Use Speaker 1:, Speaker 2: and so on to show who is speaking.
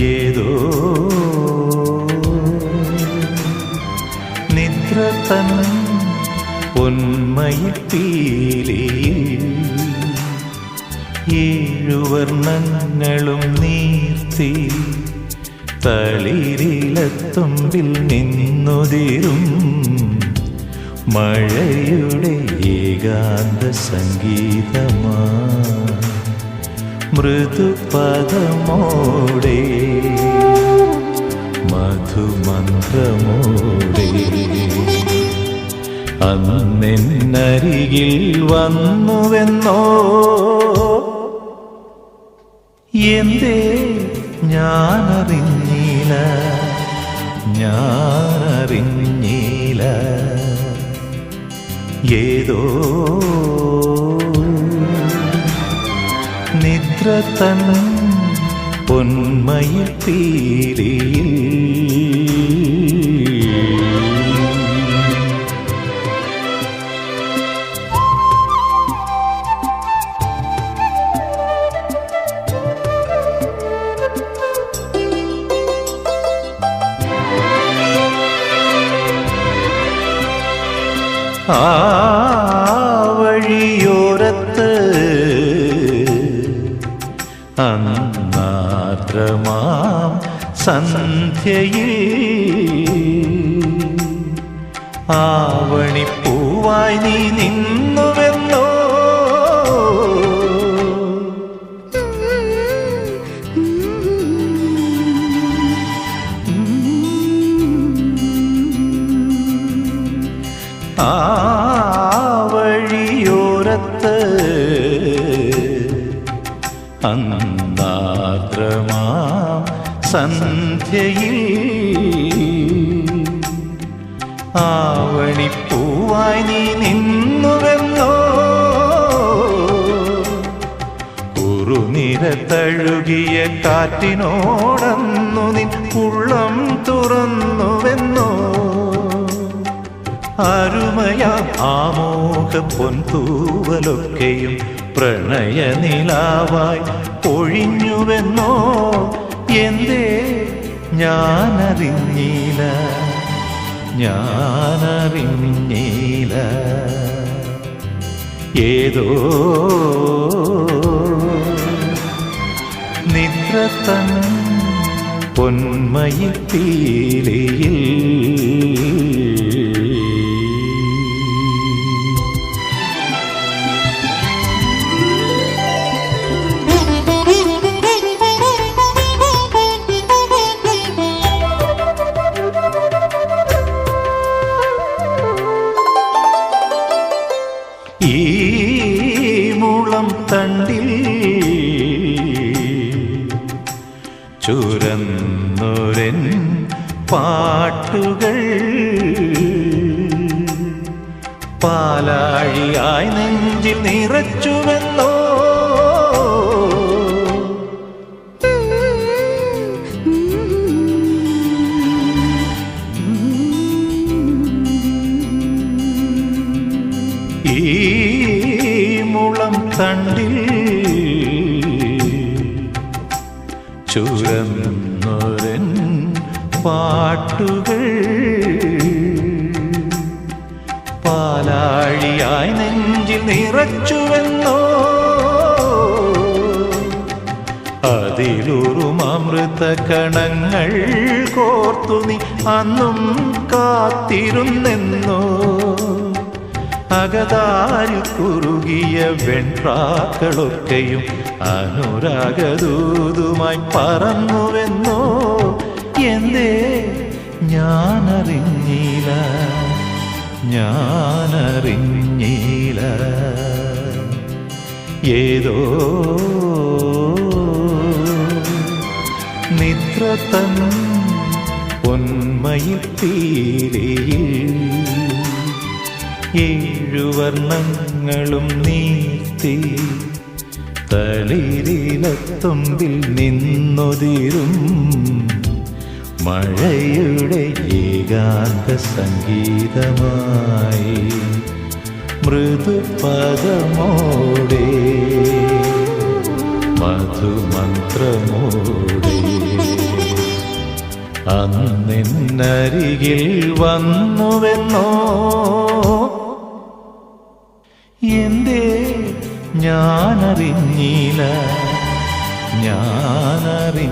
Speaker 1: ഏതോ നിദ്ര തൻ പൊന്മയിപ്പീലിയിൽ ഏഴുവർണങ്ങളും നീർത്തി തളിരിലത്തുമ്പിൽ നിന്നുതിരും. മഴയുടെ ഏകാന്ത സംഗീതമാ മൃദുപദമോടെ മധുമന്ത്രമോടെ. അന്നെന്നരികിൽ വന്നുവെന്നോ? എന്തേ ഞാനറിഞ്ഞില്ല ഞാനറിഞ്ഞില്ല. ഏതോ നിദ്ര തൻ പൊന്മയിൽ ആ വഴിയോരത്ത് അന്നാദ്രമാം സന്ധ്യയിൽ ആവണിപ്പൂവായി നീ നിന്നുവെന്നോ? ആ അന്നാദ്രമാ സന്ധ്യയിൽ. ആവണിപ്പൂവായി നീ നിന്നുവെന്നോ? കുറുനിര തഴുകിയ കാറ്റിനോടന്നു നിൻ ഉള്ളം തുറന്നുവെന്നോ? അരുമയ ആമോഹ പൊൻതൂവലൊക്കെയും പ്രണയനിലാവായി പൊഴിഞ്ഞുവെന്നോ? എന്തേ? ഞാനറിഞ്ഞില്ല. ഞാനറിഞ്ഞില്ല. ഏതോ നിദ്രത്തൻ തൻ ഈ മുളം തണ്ടിൽ ചുരന്നൊരൻ പാട്ടുകൾ പാലാഴിയായി നെഞ്ചിൽ നിറച്ചുവെന്നോ ഈ മുളം തണ്ടിൽ ചുരന്നൊരൻ പാട്ടുകൾ പാലാഴിയായി നെഞ്ചിൽ നിറച്ചുവെന്നോ അമൃത കണങ്ങൾ കോർത്തു നീ അന്നും കാത്തിരുന്നെന്നോ? അകതാരിൽ കുറുകിയ വെൺപ്രാക്കളൊക്കെയും അനുരാഗദൂതുമായി പറന്നുവെന്നോ? എന്തേ? ഞാനറിഞ്ഞില്ല. ഞാനറിഞ്ഞില്ല. ഏതോ നിത്രത്തൻ തൻ പൊന്മയിൽ ഏഴുവർണങ്ങളും നീർത്തി തളിരിലത്തുമ്പിൽ നിന്നൊതിരും മഴയുടെ ഏകാന്ത സംഗീതമായി മൃദുപദമോടെ മധുമന്ത്രമോടെ അന്നിന്നരികിൽ വന്നുവെന്നോ എന്തേ ഞാനറിഞ്ഞില്ല ഞാനറിഞ്ഞില്ല.